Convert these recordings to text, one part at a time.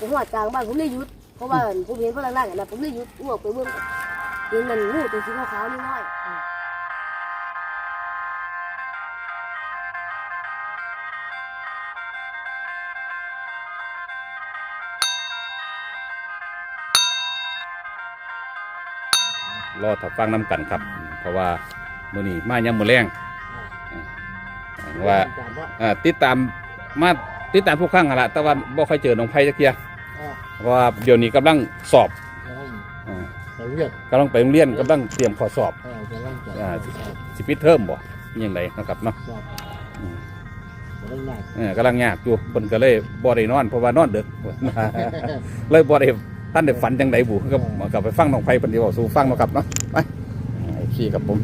ผมหอดกลางบ้านผมเลยหยุดเพราะว่าผมเห็นพลังล่างกันนะผมเลยหยุดอ้วกไปเบิ่งเห็นมันงูตัวสีขาวๆน้อยรอถ้าฟังน้ำกันครับ เพราะว่ามื้อนี้มายังมื้อแรงว่าอ่าติดตามมาติดตามทุกครั้งหั่นละแต่ว่าบ่ค่อยเจอน้องไผจักเที่ย เพราะว่าเดี๋ยวนี้กำลังสอบอ่าไปเรียกกำลังไปโรงเรียนกำลังเตรียมข้อสอบเออจะร่างจะอ่าสอบสิปิดเทอมบ่อิหยังไดนะครับเนาะสอบอืมจะร่างหนักเออกำลังยากอยู่เพิ่นก็เลยบ่ได้นอนเพราะว่านอนดึก เลยบ่ได้ท่านได้ฝันจังไดบุก็กลับไปฟังน้องไผเพิ่นสิเว้าสู่ฟังเนาะครับเนาะไปไอ้พี่ครับผม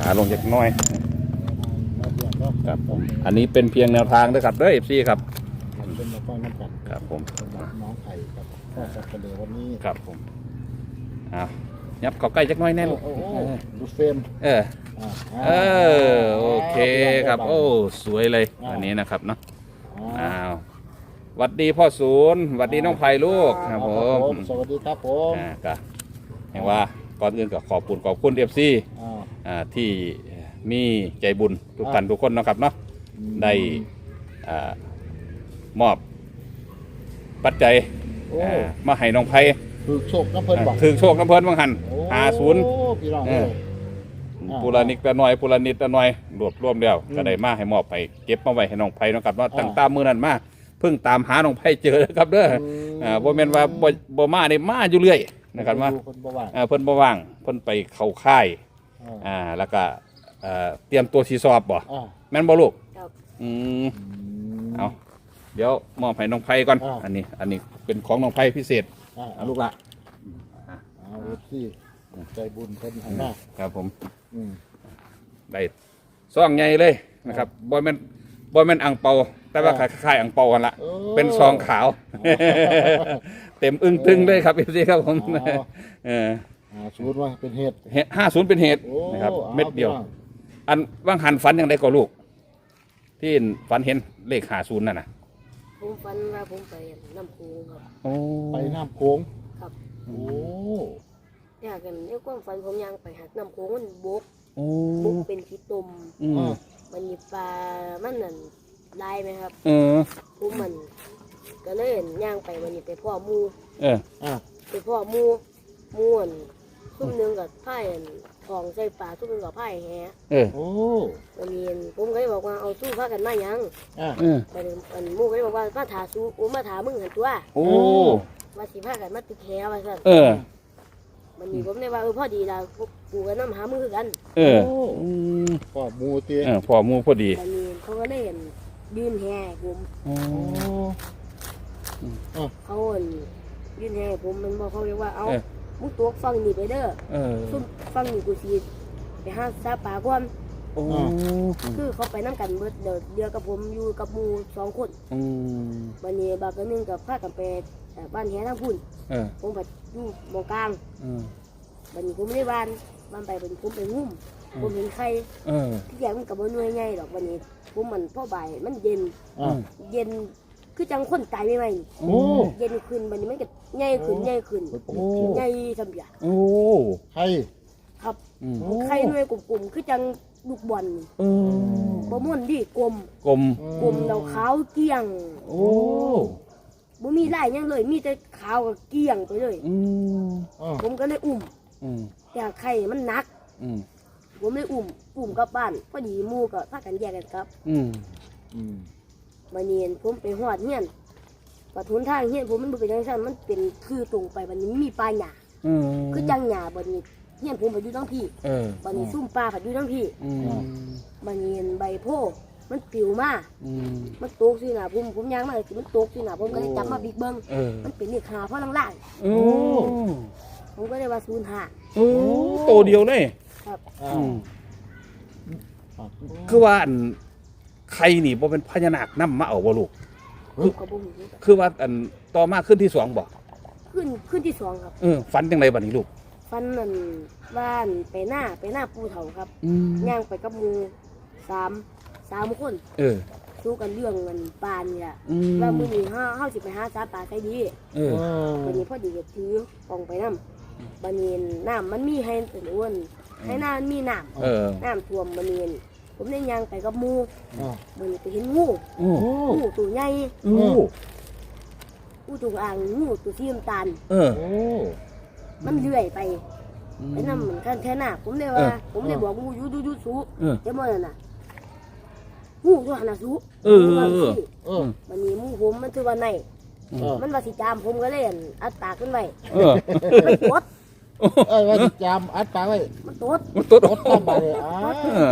ขาลงจากหน้อยมาเรียกเนาะครับผม อันนี้เป็นเพียงแนวทางนะครับเด้อ FC ครับเป็นมาฟังน้ำกันครับผมสำหรับน้องไผ่กับพ่อสักกระเดือวันนี้ครับผมอ้าวยับเข้าใกล้จักหน้อยแน่ลูกโอ้โหดูเฟรมเอออ่าเออโอเคครับ โอ้สวยเลยอันนี้นะครับเนาะอ่าอ้าวหวัดดีพ่อศูนย์หวัดดีน้องไผ่ลูกครับผมสวัสดีครับผมอ่าก็เห็นว่าก่อนอื่นก็ขอบคุณขอบคุณเอฟซีอ่าอ่าที่มีใจบุญทุกท่านทุกคนนะครับเนาะ ได้อ่ามอบปัจจัยโอ้อ่ามาให้น้องไผ่คือโชคน้ำเพิ่นบอกถึงโชคน้ำเพิ่นบางหันโอ้หาศูนย์ พี่น้องเอเอ้อยอ่าปุรานิกตะหน่อยปุรานิดตะหน่อยรวบรวมแล้วอืมก็ได้มาให้มอบไปเก็บมาไว้ให้น้องไผ่นาะครับเนาะอ่าตั้งตามมือนั้นมาเพิ่งตามหาน้องไผ่เจอนะครับเด้ออ่าบ่แม่นว่าบ่บ่มาได้มาอยู่เรื่อยนะครับว่าดูคนบ่ว่างอ่าเพิ่นบ่ว่างเพิ่นไปเข้าค่ายอ่าอ่าแล้วก็เอ่อเตรียมตัวสิสอบบ่อ่า แม่นบ่ลูกๆครับ อืมมเอาเดี๋ยวมอบให้น้องไผ่ก่อน อ่า อันนี้ อันนี้เป็นของน้องไผ่พิเศษอ่าเอาลูกละเอาที่ใจบุญเพิ่นให้มาครับผม อืม ได้ซองใหญ่เลยนะครับบ่แม่นบ่แม่นอ่างเปา แต่ว่าคล้ายๆอ่างเปากันละ โอ้เป็นซองขาว เต็มอึ้งตึงเลยครับพี่ครับผมอ๋อ เอออ่าสมมติว่าเป็นเหตุห้าศูนย์เป็นเหตุโอ้นะครับอาเม็ดเดียวพี่น้องอันว่างหันฝันยังไงก็ลูก ที่ฝันเห็นเลขหาศูนย์น่ะนะผมฝันว่าผมไปน้ำโขงครับ โอ้ไปน้ำโค้งครับ โอ้อยากกันในความฝันผมยังไปหักน้ำโขงมันบกโอ้บกเป็นขี้ตมอืมมันมีปลามันนั่นลายไหมครับเออ ผมมัน ก็เลยเห็นย่างไปวันนี้ไปพ่อหมูเออ อะไปพ่อหมูหมูอั่นทุ่มหนึงกับไผ่อั่น ทองใส่ปลาทุ่มหนึงกับไผ่แฮเออโอ้วันนี้อั่นผมก็เลยบอกว่าเอาสู้พากันมาหยังอะเออไปอันหมูก็เลยบอกว่ามาถาสู้โอ้มาถามึงหันตัวโอ้มาสิพากันมาติดแฮว่าสั่นเออวันนี้ผมเลยว่าเออพอดีละพวกกูกับน้ำหามือคือกันเออโอ้อืมพ่อหมูเตี้ยเออพอหมูพอดีวันนี้เขาก็เลยเห็นยืนแห่ให้ผมโอ้โอ้ เขาอั่นยืนแห่ให้ผมมันบอกเขาเรียกว่าเอาเออ มึงตัวฟังนี่ไปเด้อเออซุ่มฟังนี่กูสิไปหาซาปลาก่อนโอ้คือเขาไปน้ำกันเบิดเดี๋ยวเดียวกับผมอยู่กับหมูสองคนอืมวันนี้บางคนหนึงกับพากันไปเอ่อบ้านแห่ทางพุ่นเออผมไปอยู่หมองกลางเออวันนี้ผมไม่ได้บ้านบ้านไปวันนี้ผมไปงุ่มอืมผมเห็นไข่เออที่แยกมันกับมันหน่วยใหญ่ดอกวันนี้ผมมันพ่อบ่ายมันเย็นอะเย็น คือจังคนตายไม่ไหมโอ้ เย็นขึ้นวันนี้มันก็ใหญ่ขึ้นใหญ่ขึ้นโอ้ ใหญ่ทำอย่างโอ้ให้ครับอืมโอ้ไข่หน่วยกลุ่มๆคือจังลูกบอลเออบ่ม่วนดิกลมกลม กลมเราขาวเกลี้ยงโอ้บ่มีลายหยังเลย มีแต่ขาวกับเกลี้ยงไปเลย อืมอะผมก็เลยอุ้มอืมแต่ไข่มันหนัก อืมผมเลยอุ้มอุ้มกลับบ้านพอดีหมู่ก็พากันแยกกันครับ อืมอืม บัดนี้ผมไปฮอดเฮียนปะทุนทางเฮียนผมมันบ่เป็นจังซั่นมันเป็นคือตรงไปบัดนี้มีป่าหญ้าอืมคือจังหญ้าบัดนี้เฮียนผมไปอยู่ทั้งพี่เออบัดนี้ซุ่มปลาผัดอยู่ทั้งพี่อืมบัดนี้ใบโพธิ์มันปลิวมาอืมมันตกสิหน้าผมผมย่างมาสิมันตกสิหน้าผมก็เลยจับมาบิ๊กเบิ้งเออมันเป็นนี่ขาเพราะล่างโอ้ๆผมก็เลยว่า05 โอ้โตเดียวเลยอะอืมอะคือว่าอัน ใครนี่บ่เป็นพญานาคนํมาเอาบ่ลูก ผมก็บ่รู้คือว่าอันต่อมาขึ้นที่สองบ่ขึ้นขึ้นที่สองครับ เออฝันจังไดบัดนี้ลูกฟันนั่นบ้านไปหน้าไปหน้าปูเถาครับอืมย่างไปกับหมูสามสามคนเออสู้กันเรื่องเงินปลานี่แหละอืมว่ามื้อนี้เฮาเฮาสิไปหาสาปลาใส่ดีเออเออ วันนี้พอดีก็ถือกล่องไปน้ำบันนี้น้ำมันมีให้เป็นอ้วนให้น้ำมันมีน้เออำน้ำท่วมบันนี้ ผมได้ยังไปกับหมูอ่าบันนี้ไปเห็นงูโอ้โอ้งูตัวใหญ่โอ้งูตัวอ่างงูตัวสีน้ำตาล เออ โอ้ มันเลื่อยไปไปน้ำเหมือนกันแค่หน้าผมเลยว่า เออผมเลยบอกงูอยูอยูอยูสูเออเจ้ามันน่ะงูตัวหันน่ะสูเออเออเออ เออบันนี้หมูผมมันถือว่าในเออมันว่าสิจามผมก็เลยอั่นอัดปากขึ้นไว้เออมันตดเอ้ยว่าสิจามอัดปากไว้มันตดมันตัวรถตั้งไปเลยอ่า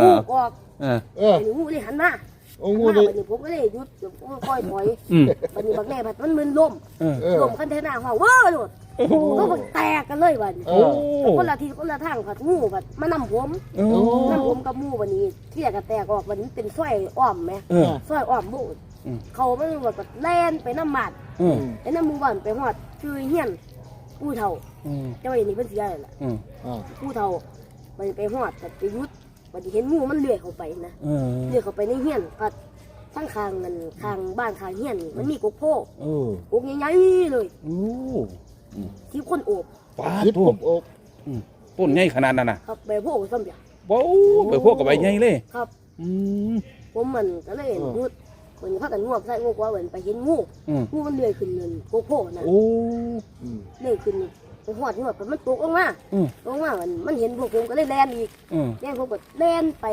งูออก เออ เออบัดนี้งูเลยหันมาโอ้งูงูเลเลยยผมก็เลยหยุดเดี๋ยวผมก็ค่อยถอยอืม บัดนี้บักแม่บัดมันมึนล้มเออ เออ ล้มคันเทน่าห้องเว้อโลดโอ้โหก็บักแตกกันเลยบัดนี้เอโอ้อคนละทีคนละทางผัดงูผัดมานำผมโอ้นำผมกับหมูบัดนี้เที่ยกระแตกออกบัดนี้เป็นสร้อยอ้อมไหมเออ สร้อยอ้อมโบดอืม เขาไม่รู้ว่าแบบแล่นไปน้ำหมัดเออไปน้ำหมูบ้านไปหอดคือเฮียนผู้เฒ่าอืมเจ้าอย่างนี้เป็นเสียอะไรล่ะ อืม อ่า ผู้เฒ่าไปไปหอดแต่ไปยุด บัดนี้เห็นงูมันเลื้อยเข้าไปนะเออเลื้อยเข้าไปในเฮียนผัดทั้งคางมันคางบ้านคางเฮียนนี่มันมีกกโพกเออกกใหญ่ๆเลยโอ้ที่คนโอบปาคิดทุผมอกต้นใหญ่ขนาดนั้นน่ะครับใบโพกซ้ำอย่างว้าวไปพวกกับใบใหญ่เลยครับอืมผมมันก็เลยเห็นงูคนพากันงวกใส่งวกว่าเหมือนไปเห็นงูอืมงูมันเลื้อยขึ้นเงินกกโพนะโอ้อืมเลื้อยขึ้น ไปหอดงวดไปมันตกลงมาอืมตกลงมามันมันเห็นพวกผมก็เลยแล่นอีกอืม แล่นผมก็แล่นไป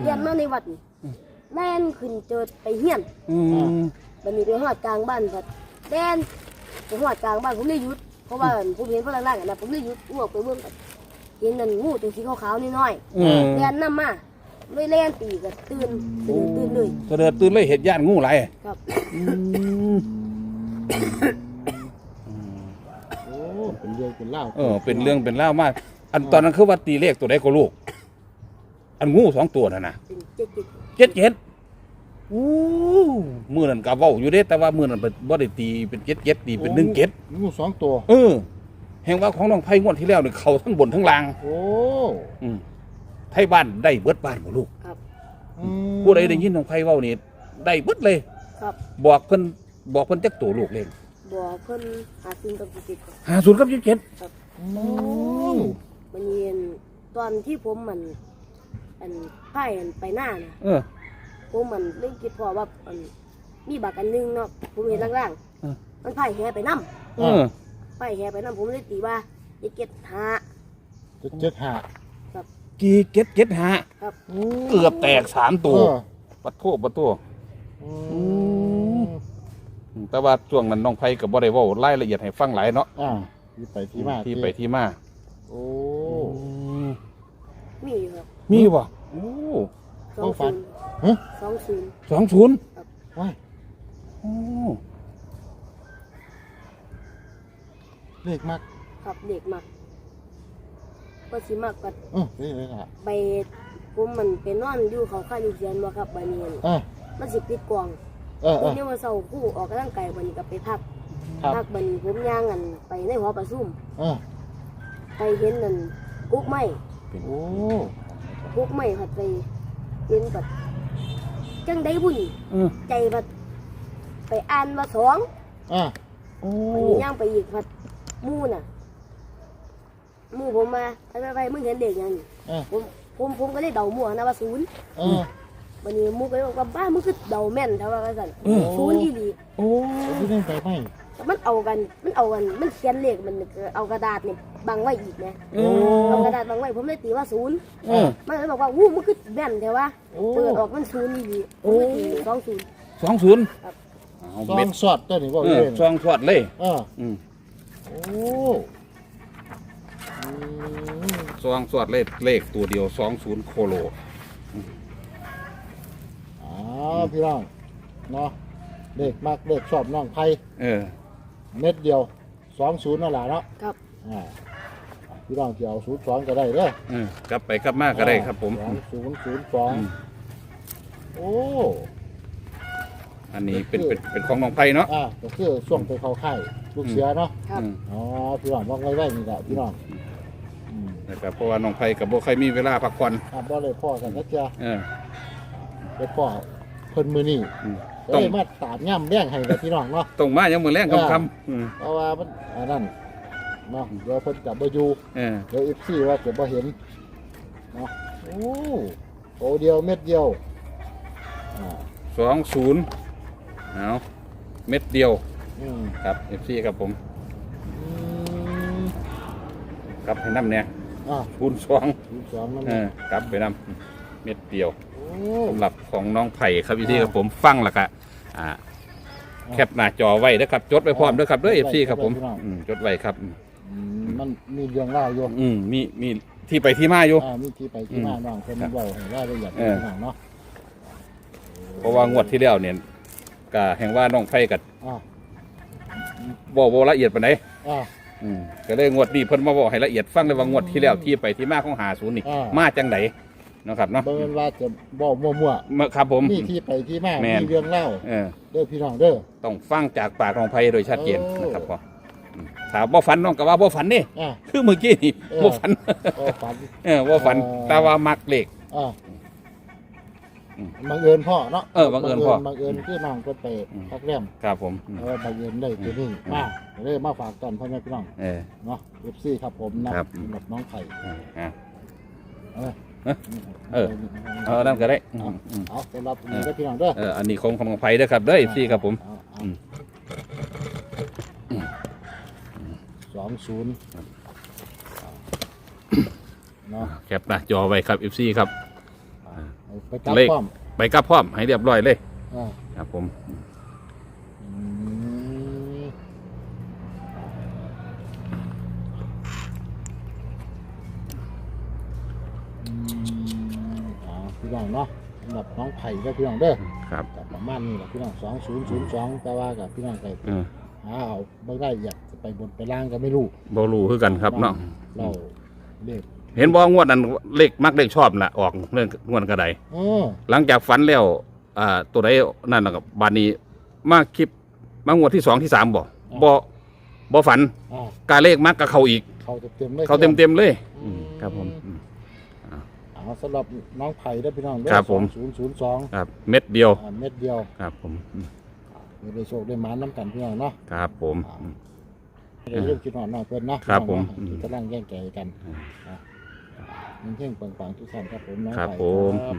เรียนมาในวัดนี่อืม แล่นขึ้นเจอไปเฮียนอืม บันนี้ไปหอดกลางบ้านพัดแล่นไปหอดกลางบ้านผมเลยหยุดเพราะว่าผมเห็นพลังล่างๆอะนะผมเลยหยุดงวกไปเบิ่งกันเห็นนั่นงูตัวสีขาวๆนิดหน่อยอืม แล่นน้ำมาเลยแล่นตีก็ตื่นตื่นตื่นเลยเสด็จตื่นเลยเห็ดย่านงูไหลายครับ อืม เป็นเรื่องเป็นเล่าวเออเป็นเรื่องเป็นเล่าวมาก อันตอนนั้นคือว่าตีเลขตัวใดก็ลูก อันงูสองตัวน่ะนะเป็นเจ๊กเจ็ดเจ็ดอู้มือนั่นกะเว้าอยู่เด้ แต่ว่ามือนั่นเป็นบ่ได้ตีเป็นเจ็ดเจ็ดตีเป็นหนึ่งเจ็ดงูสองตัว เออ แห่งว่าของน้องไผ่งวดที่แล้วเนี่ยเขาทั้งบนทั้งล่าง โอ้อืมไทยบ้านได้เบิดบ้านหมดลูกๆครับอืมผู้ใดได้ยินน้องไผ่เว้านี่ได้เบิดเลย ครับ บอกเพิ่นบอกเพิ่นจักตัวลูกเลย บอกเพิ่นหาซิงกับจิตหาศูนย์กับยี่สิบเจ็ดโอ้มันเย็นตอนที่ผมมันอันไพ่อันไปหน้านะเออ ผมมันเล่นคิดพอว่าอันมีบักอันหนึงเนาะผมเห็นล่างเออ ๆมันไพ่แห่ไปน้เออำไพ่แห่ไปน้ำผมเลยตีว่าเจ็ดเจ็ดหาเจ็ดเจ็ดห้ากี่เจ็ดเจ็ดหาครับโอ้เกือบแตกสามตัวเออปัดโทษปัดโทษอืม แต่ว่าช่วงนั้นน้องไผ่กับบ่ได้เว้ารายละเอียดให้ฟังหลายเนาะอ่าที่ไปที่มาที่ไปที่มาโอ้มีอยู่ครับมีบ่โอ้สองศูนย์ฮะสองศูนย์สองศูนย์ว้ายโอ้เลขมากครับเด็กมากก็สิมากกับเออนี่เลยค่ะไปผมมันไปนอนอยู่เขาค่ายอยู่เสียนบ่ครับบานี้อ่ามันสิปิดกล่อง เออผเอมอเนี่ยว่าเสาคู่ออกกำลังกายบันนี้ก็ไปพักครับพักบันนี้ผมย่างกันไปในหอประชุมเออไปเห็นนั่นกุ๊กไม้โอ้กุ๊กไม้ผัดไปเห็นแบบจังได้บุญเออใจผัดไปอ่านมาสองอ่าโอ้บันนี้ย่างไปอีกผัดหมู่น่ะหมู่ผมมาไปไปไปมึงเห็นเด็กยังนี่เออผมผมผมก็เลยเดาหมั่วนะว่าศูนย์เออ บันนี้หมู่ก็เลยบอกว่าบ้ามึงคือเดาแม่นแต่ว่าว่าสั่นศูนย์อีหลีโอ้ที่นั่นไปไหมแต่มันเอากันมันเอากันมันเขียนเลขมันก็เอากระดาษเนี่ยบังไว้อีกนะโอ้เอากระดาษบังไว้ผมเลยตีว่าศูนย์เออ มันเลยบอกว่าวู้มันคือแม่นแต่ว่าโอ้เปิดออกมันศูนย์ดีๆผมเลยตีสองศูนย์สองศูนย์ครับเอาซอเม็ดงสอดตัวนี้ว่าเอเลอยซองสวดเลย เอออืมโอ้อืมซองสวดเลขเลขตัวเดียวสองศูนย์โคโล อ๋อพี่น้องเนาะเด็กมากเด็กชอบน้องไผ่เออ เม็ดเดียวสองศูนย์นั่นแหละเนาะครับ อ่าพี่น้องจะเอาศูนย์สองก็ได้เด้อเออกลับไปกลับมาก็ได้ครับผม สองศูนย์ศูนย์สองอืม โอ้อันนี้เป็นเป็นเป็นของน้องไผ่เนาะอ่าก็คือช่วงไปเข้าค่ายลูกเสือเนาะครับ อืมอ๋อพี่น้องว่างไว้ไว้นี่แหละพี่น้องอืมนะครับเพราะว่าน้องไผ่กับบ่ใครมีเวลาพักผ่อนอ่าบ่เลยพ่อกันนะจ๊ะเออ ไปพ่อเพิ่นมือนี่อืมก็ต้อง เลยมาตามย่ำแย่งให้กับพี่น้องเนาะ ตรงมายังมือแรงอ่าคำๆอืมเพราะว่ามันอันนั้นเนาะเดี๋ยวเพิ่นจับบ่อยู่เออเดี๋ยวอีซี่ว่าจะบ่เห็นเนาะโอ้โตเดียวเม็ดเดียวอ่าสองศูนย์เอาเม็ดเดียวอืมครับเอฟซีครับผมอืมครับให้น้ำเนี่ยอะคูณสองอีกสองนั่นเออกลับไปน้ำเม็ดเดียวโอ้ สำหรับของน้องไผ่ครับพี่ที่ครับผมฟังแล้วก็อ่าแคปหน้าจอไว้นะครับ จดไว้พร้อมด้วยครับด้วยเอฟซีครับผมอืมจดไว้ครับอืมมันมีเรื่องเล่าอยู่อืมมีมีที่ไปที่มาอยู่อ่ามีที่ไปที่มาน้องเพิ่นครับเว้าให้รายละเอียดเออน้องเนาะเพราะว่างวดที่แล้วเนี่ยก็แห่งว่าน้องไผ่กับอ่าบ่บ่ละเอียดปานใดอ่าอืมก็เลยงวดนี้เพิ่นมาบอกให้ละเอียดฟังเลยว่างวดที่แล้วที่ไปที่มาของหาศูนย์นี่อ่ามมาจังได เนาะครับเนาะบ่แม่นว่าจะบ่มั่วมาครับผมๆมีที่ไปที่มาแม่น มีเรื่องเล่าเออ เด้อพี่น้องเด้อ ต้องฟังจากปากของไผ่โดยชัดเจนโอ้นะครับพ่ออืมถามบ่ฝันน้องก็ว่าบ่ฝันนี่อ่าคือเมื่อกี้นี่เออ บ่ฝัน ก็ฝัน เออบ่ฝันเออแต่ว่ามักเลข อ่าอืมบังเอิญพ่อเนาะเออบังเอิญพ่อบังเอิญที่น้องเพิ่นไปอืม พักแรมครับผมอืม เออบังเอิญได้ตัวนี้มาเลยมาฝากตอนพ่อแม่พี่น้องเออ เนาะ FC ครับผมนะครับ สำหรับน้องไข่อ่า เออ เออเอานั่นก็ได้อืมอืมเอาสำหรับนี้ก็พี่น้องเด้อเอออันนี้ของของไผ่เด้อครับเด้อพี่ครับผม เอาเอาอืม สองศูนย์เนาะแคปหน้าจอไว้ครับ FC ครับ เอาไปจับเลขพร้อมไปกับพร้อมให้เรียบร้อยเลย อ่า ครับผมอืมอืมเอา พี่น้องเนาะสำหรับน้องไผ่ก็พี่น้องเด้อครับกับประมาณนี้แหละพี่น้องสองศูนย์ศูนย์สองแต่ว่ากับพี่น้องไก่เออหาเอาไม่ได้อยากจะไปบนไปล่างก็ไม่รู้บ่รู้คือกันครับเนาะเราเด็กเห็นบ่งวดนั้นเลขมักเลขชอบน่ะออกเรื่องงวดกระไดเออหลังจากฝันแล้วอ่าตัวใดนั่นน่ะกับบานนี้มาคลิปมางวดที่สองที่สามบ่บ่บ่ฝันอ่าการเลขมักกับเขาอีก เขาเต็มๆเลยเขาเต็มเต็มๆเลย อืมครับผมอืม เอาสำหรับน้องไผ่ได้อพี่น้องครับผม ศูนย์ศูนย์สองครับเม็ดเดียวเม็ดเดียวครับผมอืมเดี๋ยวได้โชคได้หมาน้ำกันพี่น้องเนาะครับผมอืมเดี๋ยวเรื่องคิดหน่อยน้องเพิ่นเนาะครับผมพี่น้องเนาะที่กำลังแย่งแก่กันอืมนะมันเพ่งปังๆทุกท่านครับผมน้องครับไผ่ผม ครับ